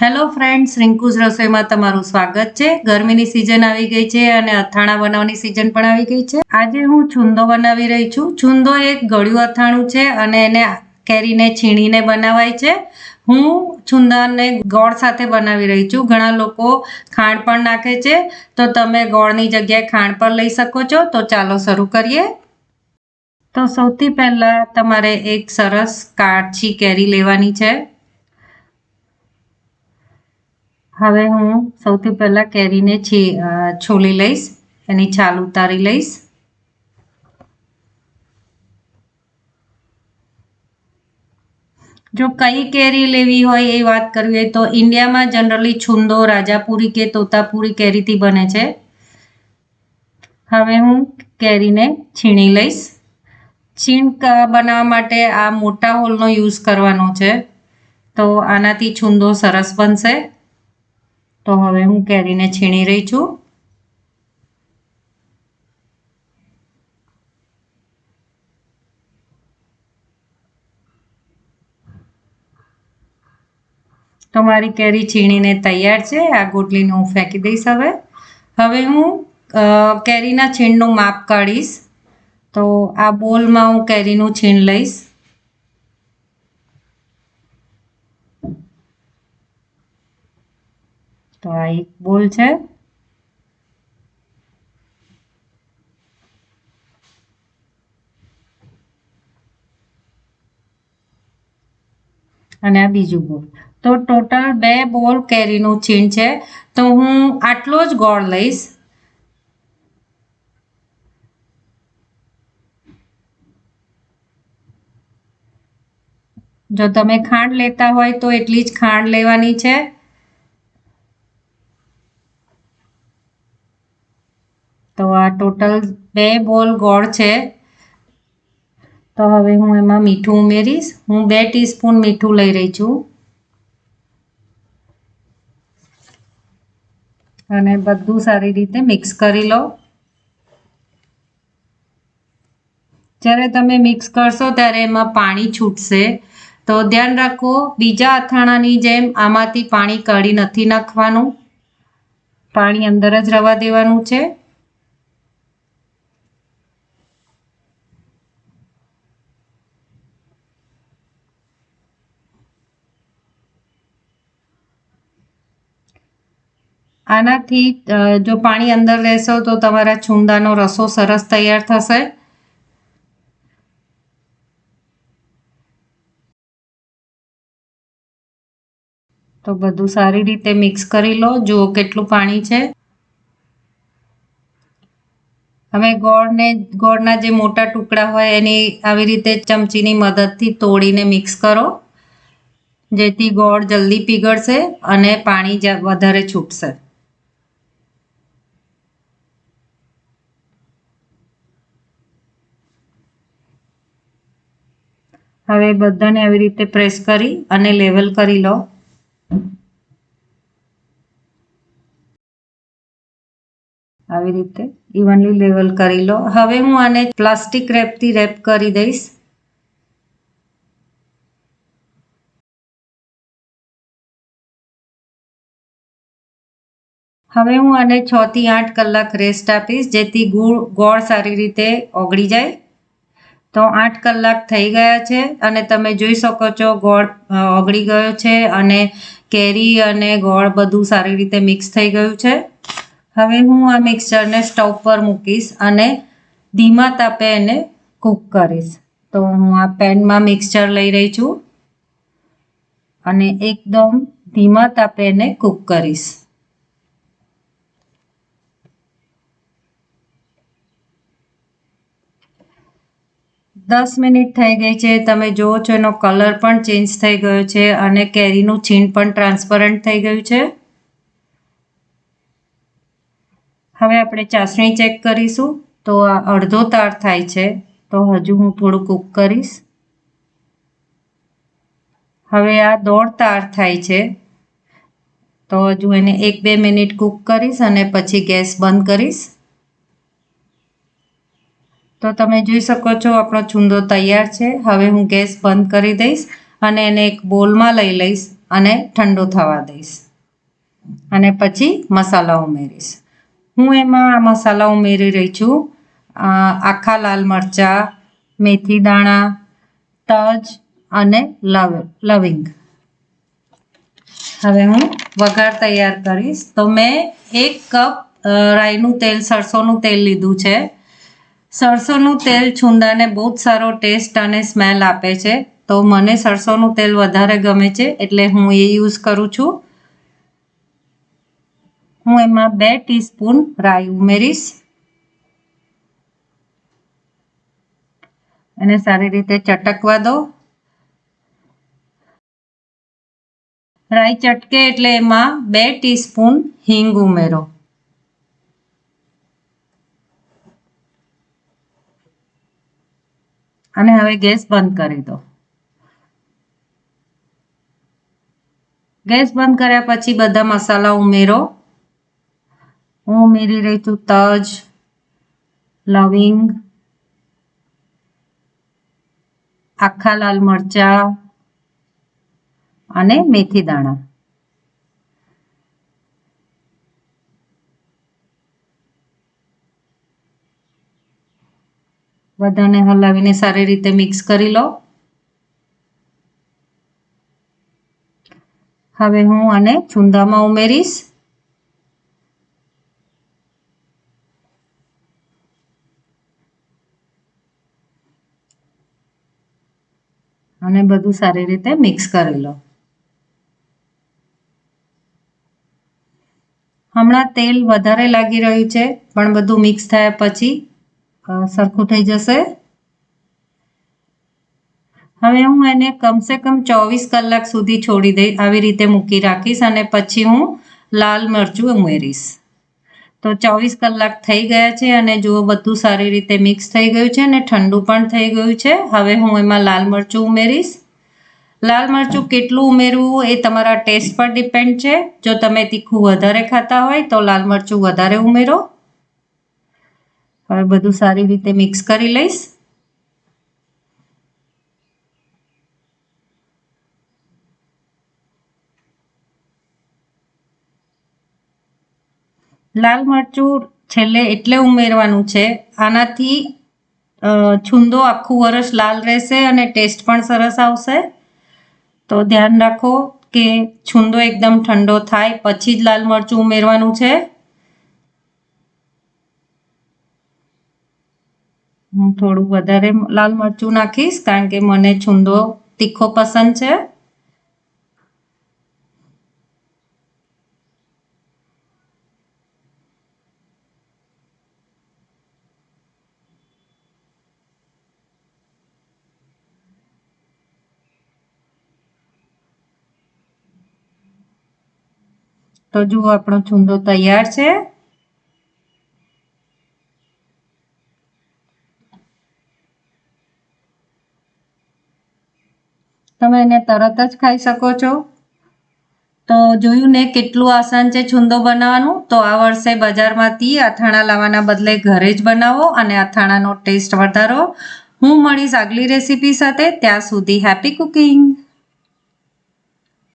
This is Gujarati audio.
હેલો ફ્રેન્ડ્સ રિંકુઝ રસોઈમાં તમારું સ્વાગત છે. ગરમીની સિઝન આવી ગઈ છે અને અથાણા બનાવવાની સિઝન પણ આવી ગઈ છે. આજે હું છુંદો બનાવી રહી છું. છુંદો એક ગળ્યું અથાણું છે અને એને કેરીને, છીણીને બનાવાય છે. હું છુંદાને ગોળ સાથે બનાવી રહી છું. ઘણા લોકો ખાંડ પણ નાખે છે. તો તમે ગોળની જગ્યાએ ખાંડ પણ લઈ શકો છો. તો ચાલો શરૂ કરીએ. તો સૌથી પહેલાં તમારે એક સરસ કાચી કેરી લેવાની છે. હવે હું સૌથી પહેલાં કેરીને છી છોલી લઈશ, એની છાલ ઉતારી લઈશ. જો કઈ કેરી લેવી હોય એ વાત કરવી હોય તો ઇન્ડિયામાં જનરલી છુંદો, રાજાપુરી કે તોતાપુરી કેરીથી બને છે. હવે હું કેરીને છીણી લઈશ. છીણ બનાવવા માટે આ મોટા હોલનો યુઝ કરવાનો છે. તો આનાથી છુંદો સરસ બનશે. તો હવે હું કેરીને છીણી રહી છું. તો મારી કેરી છીણીને તૈયાર છે. આ ગોટલીને હું ફેંકી દઈશ હવે. હવે હું કેરીના છીણનું માપ કાઢીશ. તો આ બોલમાં હું કેરીનું છીણ લઈશ. તો આ એક બોલ છે. અને આ બીજું બોલ. તો ટોટલ બે બોલ કેરીનું ચીન છે. તો હું આટલો જ ગોળ લઈશ. જો તમે ખાંડ લેતા હોય તો એટલી જ ખાંડ લેવાની છે તો આ ટોટલ બે બોલ ગોળ છે. તો હવે હું એમાં મીઠું ઉમેરીશ. હું બે ટીસ્પૂન મીઠું લઈ રહી છું. અને બધું સારી રીતે મિક્સ કરી લો. જ્યારે તમે મિક્સ કરશો ત્યારે એમાં પાણી છૂટશે. તો ધ્યાન રાખો, બીજા અથાણાની જેમ આમાંથી પાણી કાઢી નથી નાખવાનું. પાણી અંદર જ રવા દેવાનું છે. આનાથી જો પાણી અંદર રહેશો તો તમારા છુંદાનો રસો સરસ તૈયાર થશે. તો બધું સારી રીતે મિક્સ કરી લો. જુઓ કેટલું પાણી છે. હવે ગોળને, ગોળના જે મોટા ટુકડા હોય એની આવી રીતે ચમચીની મદદથી તોડીને મિક્સ કરો. જેથી ગોળ જલ્દી પીગળશે અને પાણી વધારે છૂટશે. હવે બધાને આવી રીતે પ્રેસ કરી અને લેવલ કરી લો. આવી રીતે ઇવનલી લેવલ કરી લો. હવે હું આને પ્લાસ્ટિક રેપથી રેપ કરી દઈશ. હવે હું આને છ થી આઠ કલાક રેસ્ટ આપીશ, જેથી ગુળ સારી રીતે ઓગળી જાય. તો આઠ કલાક થઈ ગયા છે અને તમે જોઈ શકો છો ગોળ ઓગળી ગયો છે અને કેરી અને ગોળ બધું સારી રીતે મિક્સ થઈ ગયું છે. હવે હું આ મિક્સચરને સ્ટવ પર મૂકીશ અને ધીમા તાપે એને કૂક કરીશ. તો હું આ પેનમાં મિક્સચર લઈ રહી છું અને એકદમ ધીમા તાપે એને કૂક કરીશ. દસ મિનિટ થઈ ગઈ છે. તમે જુઓ છો એનો કલર પણ ચેન્જ થઈ ગયો છે અને કેરીનું છીણ પણ ટ્રાન્સપરન્ટ થઈ ગયું છે. હવે આપણે ચાસણી ચેક કરીશું. તો આ અડધો તાર થાય છે. તો હજુ હું થોડું કૂક કરીશ. હવે આ દોઢ તાર થાય છે. તો હજુ એને એક બે મિનિટ કૂક કરીશ અને પછી ગેસ બંધ કરીશ. તો તમે જોઈ શકો છો, આપણો છુંદો તૈયાર છે. હવે હું ગેસ બંધ કરી દઈશ અને એને એક બોલમાં લઈ લઈશ અને ઠંડો થવા દઈશ. અને પછી મસાલા ઉમેરીશ. હું એમાં આ મસાલા ઉમેરી રહી છું. આખા લાલ મરચાં, મેથી દાણા, તજ અને લવ, લવિંગ. હવે હું વઘાર તૈયાર કરીશ. તો મેં એક કપ રાઈનું તેલ, સરસોનું તેલ લીધું છે. સરસોનું તેલ છુંદાને બહુ જ સારો ટેસ્ટ અને સ્મેલ આપે છે. તો મને સરસોનું તેલ વધારે ગમે છે એટલે હું એ યુઝ કરું છું. હું એમાં બે ટીસ્પૂન રાઈ ઉમેરીશ. અને સારી રીતે ચટકવા દો. રાઈ ચટકે એટલે એમાં બે ટીસ્પૂન હિંગ ઉમેરો. અને હવે ગેસ બંધ કરી દો. ગેસ બંધ કર્યા પછી બધા મસાલા ઉમેરો. હું ઉમેરી રહી છું તજ, લવિંગ, આખા લાલ મરચા અને મેથી દાણા. બધાને હલાવીને સારી રીતે મિક્સ કરી લો. હવે હું આને ચૂંદામાં ઉમેરીશ. અને બધું સારી રીતે મિક્સ કરી લો. હમણાં તેલ વધારે લાગી રહ્યું છે, પણ બધું મિક્સ થયા પછી સરખું થઈ જશે. હવે હું એને કમસે કમ ચોવીસ કલાક સુધી છોડી દઈ, આવી રીતે મૂકી રાખીશ અને પછી હું લાલ મરચું ઉમેરીશ. તો ચોવીસ કલાક થઈ ગયા છે અને જુઓ બધું સારી રીતે મિક્સ થઈ ગયું છે અને ઠંડુ પણ થઈ ગયું છે. હવે હું એમાં લાલ મરચું ઉમેરીશ. લાલ મરચું કેટલું ઉમેરવું એ તમારા ટેસ્ટ પર ડિપેન્ડ છે. જો તમે તીખું વધારે ખાતા હોય તો લાલ મરચું વધારે ઉમેરો. હવે બધું સારી રીતે મિક્સ કરી લઈશ. લાલ મરચું છેલ્લે એટલે ઉમેરવાનું છે. આનાથી છુંદો આખું વરસ લાલ રહેશે અને ટેસ્ટ પણ સરસ આવશે. તો ધ્યાન રાખો કે છુંદો એકદમ ઠંડો થાય, પછી જ લાલ મરચું ઉમેરવાનું છે. હું થોડું વધારે લાલ મરચું નાખીશ કારણ કે મને છુંદો તીખો પસંદ છે. તો જુઓ આપણો છુંદો તૈયાર છે. તમે એને તરત જ ખાઈ શકો છો. તો જોયું ને કેટલું આસાન છે છુંદો બનાવવાનું? તો આ વર્ષે બજારમાંથી અથાણા લાવવાના બદલે ઘરે જ બનાવો અને અથાણાનો ટેસ્ટ વધારો. હું મળીશ આગલી રેસીપી સાથે. ત્યાં સુધી હેપી કુકિંગ.